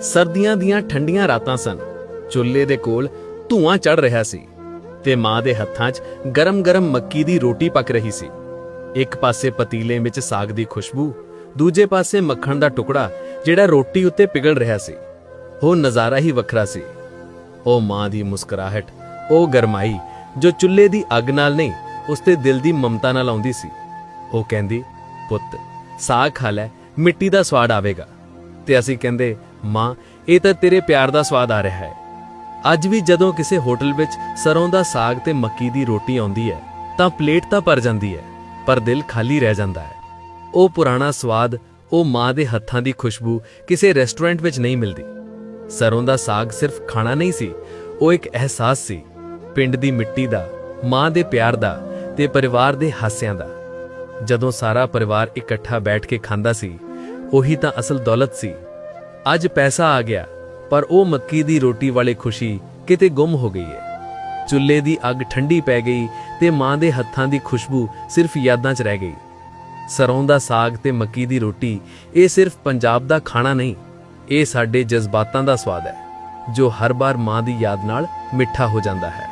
ਸਰਦੀਆਂ ਦੀਆਂ ਠੰਡੀਆਂ ਰਾਤਾਂ ਸਨ। ਚੁੱਲ੍ਹੇ ਦੇ ਕੋਲ ਧੂਆਂ ਚੜ ਰਿਹਾ ਸੀ ਤੇ ਮਾਂ ਦੇ ਹੱਥਾਂ 'ਚ ਗਰਮ-ਗਰਮ ਮੱਕੀ ਦੀ ਰੋਟੀ ਪੱਕ ਰਹੀ ਸੀ। ਇੱਕ ਪਾਸੇ ਪਤੀਲੇ ਵਿੱਚ ਸਾਗ ਦੀ ਖੁਸ਼ਬੂ, ਦੂਜੇ ਪਾਸੇ ਮੱਖਣ ਦਾ ਟੁਕੜਾ ਜਿਹੜਾ ਰੋਟੀ ਉੱਤੇ ਪਿਘਲ ਰਿਹਾ ਸੀ। ਉਹ ਨਜ਼ਾਰਾ ਹੀ ਵੱਖਰਾ ਸੀ। ਉਹ ਮਾਂ ਦੀ ਮੁਸਕਰਾਹਟ, ਉਹ ਗਰਮਾਈ ਜੋ ਚੁੱਲ੍ਹੇ ਦੀ ਅੱਗ ਨਾਲ ਨਹੀਂ ਉਸਦੇ ਦਿਲ ਦੀ ਮਮਤਾ ਨਾਲ ਆਉਂਦੀ ਸੀ। ਉਹ ਕਹਿੰਦੀ, ਪੁੱਤ, ਸਾਗ ਖਾ ਲੈ, ਮਿੱਟੀ ਦਾ ਸਵਾਦ ਆਵੇਗਾ। ਤੇ ਅਸੀਂ ਕਹਿੰਦੇ ਮਾਂ, ਇਹ ਤਾਂ ਤੇਰੇ ਪਿਆਰ ਦਾ ਸਵਾਦ ਆ ਰਿਹਾ ਹੈ। ਅੱਜ ਵੀ ਜਦੋਂ ਕਿਸੇ ਹੋਟਲ ਵਿੱਚ ਸਰੋਂ ਦਾ ਸਾਗ ਤੇ ਮੱਕੀ ਦੀ ਰੋਟੀ ਆਉਂਦੀ ਹੈ, ਤਾਂ ਪਲੇਟ ਤਾਂ ਭਰ ਜਾਂਦੀ ਹੈ, ਪਰ ਦਿਲ ਖਾਲੀ ਰਹਿ ਜਾਂਦਾ ਹੈ। ਉਹ ਪੁਰਾਣਾ ਸਵਾਦ, ਉਹ ਮਾਂ ਦੇ ਹੱਥਾਂ ਦੀ ਖੁਸ਼ਬੂ ਕਿਸੇ ਰੈਸਟੋਰੈਂਟ ਵਿੱਚ ਨਹੀਂ ਮਿਲਦੀ। ਸਰੋਂ ਦਾ ਸਾਗ ਸਿਰਫ ਖਾਣਾ ਨਹੀਂ ਸੀ, ਉਹ ਇੱਕ ਅਹਿਸਾਸ ਸੀ। ਪਿੰਡ ਦੀ ਮਿੱਟੀ ਦਾ, ਮਾਂ ਦੇ ਪਿਆਰ ਦਾ ਤੇ ਪਰਿਵਾਰ ਦੇ ਹਾਸਿਆਂ ਦਾ। ਜਦੋਂ ਸਾਰਾ ਪਰਿਵਾਰ ਇਕੱਠਾ ਬੈਠ ਕੇ ਖਾਂਦਾ ਸੀ, ਉਹੀ ਤਾਂ ਅਸਲ ਦੌਲਤ ਸੀ। ਅੱਜ ਪੈਸਾ ਆ ਗਿਆ, ਪਰ ਉਹ ਮੱਕੀ ਦੀ ਰੋਟੀ ਵਾਲੇ ਖੁਸ਼ੀ ਕਿਤੇ ਗੁੰਮ ਹੋ ਗਈ ਹੈ ਚੁੱਲ੍ਹੇ ਦੀ ਅੱਗ ਠੰਡੀ ਪੈ ਗਈ ਤੇ ਮਾਂ ਦੇ ਹੱਥਾਂ ਦੀ ਖੁਸ਼ਬੂ ਸਿਰਫ ਯਾਦਾਂ 'ਚ ਰਹਿ ਗਈ। ਸਰੋਂ ਦਾ ਸਾਗ ਤੇ ਮੱਕੀ ਦੀ ਰੋਟੀ, ਇਹ ਸਿਰਫ ਪੰਜਾਬ ਦਾ ਖਾਣਾ ਨਹੀਂ, ਇਹ ਸਾਡੇ ਜਜ਼ਬਾਤਾਂ ਦਾ ਸਵਾਦ ਹੈ, ਜੋ ਹਰ ਵਾਰ ਮਾਂ ਦੀ ਯਾਦ ਨਾਲ ਮਿੱਠਾ ਹੋ ਜਾਂਦਾ ਹੈ।